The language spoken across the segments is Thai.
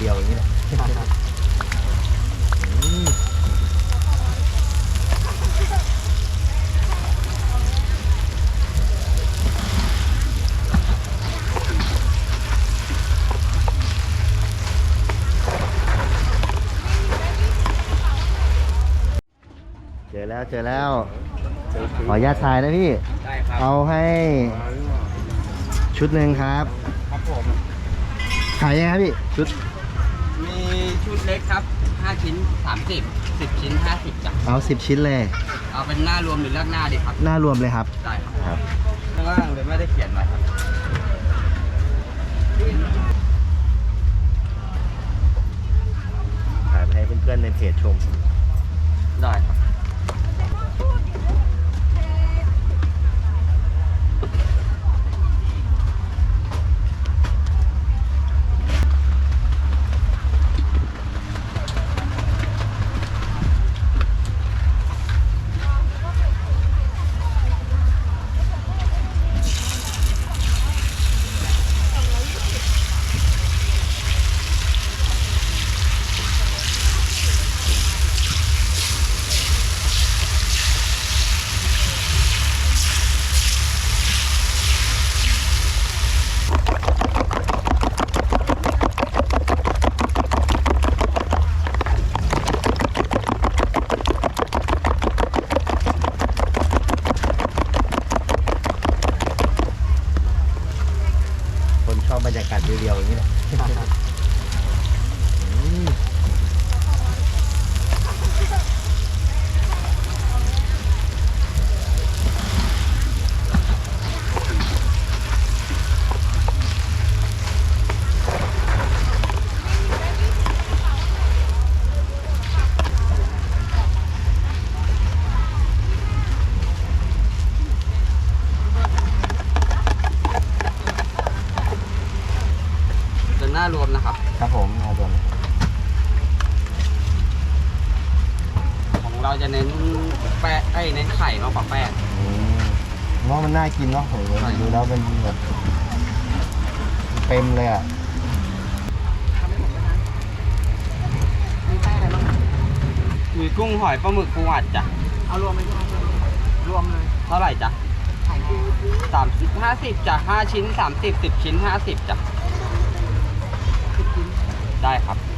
เดียวๆอย่างนี้แหละอืมเจอแล้วเจอแล้ว ขออนุญาตถ่ายนะพี่ ได้ครับเอาให้ชุดหนึ่งครับ ครับผมขายยังไงครับพี่ ชุดมี ชุดเล็กครับ5ชิ้น30 10ชิ้น50จ้ะเอาสิบชิ้นเลย เอาเป็นหน้ารวมหรือเลือกหน้าดีครับหน้ารวมเลยครับ ได้ครับครับ ข้างล่างเลยไม่ได้เขียนไว้ครับขายไปให้เพื่อนๆในเพจชม ได้ครับ คนชอบบรรยากาศเรียวๆอย่างนี้แหละอืมเป็น หน้ารวมนะครับ ครับผมมารวมของเราจะเน้นแป้งไอ้ยเน้นไข่มากกว่าแป้งอืมว่ามันน่ากินเนาะโหใช่ดูแล้วมันแบบเต็มเลยอะมีกุ้งหอยปลาหมึกปูอัดจ้ะ เอารวมไหมใช่ไหมรวมเลย เท่าไหร่จ้ะขายดีสามสิบห้าสิบจ้ะห้าชิ้นสามสิบสิบชิ้นห้าสิบจ้ะสิบชิ้น ได้ครับ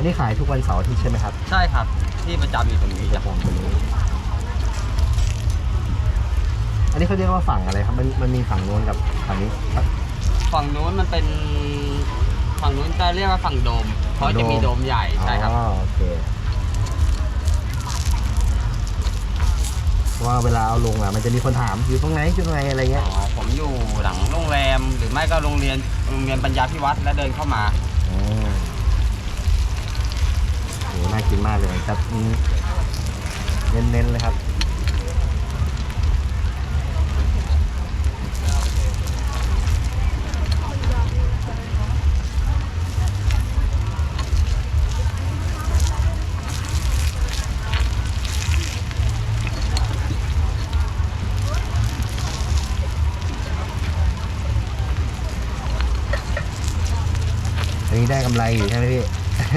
อันนี้ขายทุกวันเสาร์อาทิตย์ใช่ไหมครับ ใช่ครับ ที่ประจำอยู่ตรงนี้จ้ะผมตัวนี้ อันนี้เขาเรียกว่าฝั่งอะไรครับ มันมันมีฝั่งโน้นกับฝั่งนี้ครับ ฝั่งนู้นมันเป็นฝั่งนู้นจะเรียกว่าฝั่งโดม เพราะจะมีโดมใหญ่ใช่ครับอ๋อโอเคเพราะว่าเวลาเอาลงอะมันจะมีคนถามอยู่ตรงไหนอยู่ตรงไหนอะไรเงี้ยอ๋อผมอยู่หลังโรงแรมหรือไม่ก็โรงเรียนโรงเรียนปัญญาพิวัตรแล้วเดินเข้ามา อืม โหน่ากินมากเลยครับอืมเน้นๆเลยครับอันนี้ได้กำไรอยู่ใช่ไหมพี่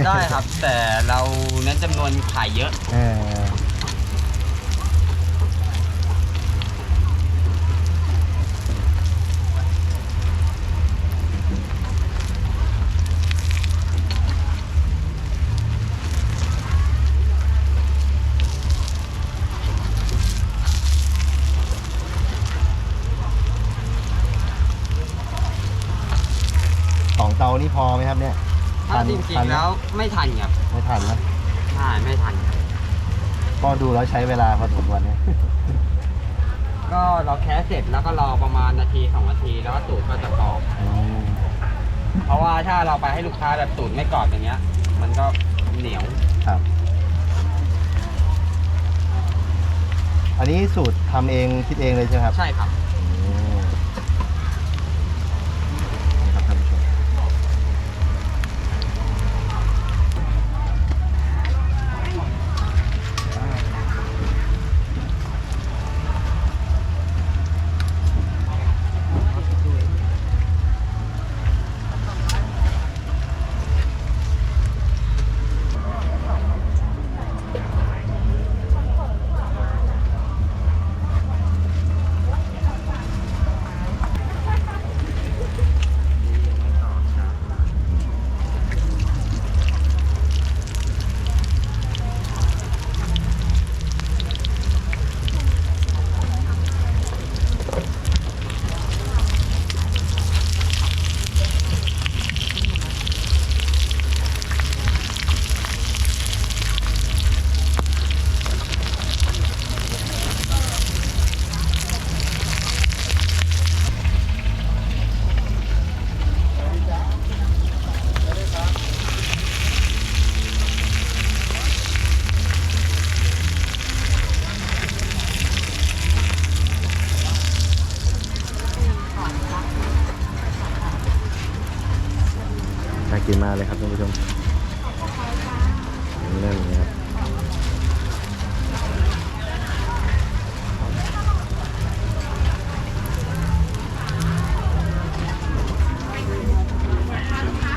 ได้ครับ แต่เราเน้นจำนวนขายเยอะเสองเตานี่พอไหมครับเนี่ย ถ้าจริงๆแล้วไม่ทันครับไม่ทันนะใช่ไม่ทัน ก็ดูแล้วใช้เวลาพอสมควรเนี่ยก็เราแค่เสร็จแล้วก็รอประมาณนาทีสองนาทีแล้วก็ตูดก็จะกรอบอืมเพราะว่าถ้าเราไปให้ลูกค้าแบบตูดไม่กรอบอย่างเงี้ย มันก็เหนียวครับ อันนี้สูตรทำเองคิดเองเลยใช่ไหมครับ ใช่ครับ น่ากินมากเลยครับท่านผู้ ะ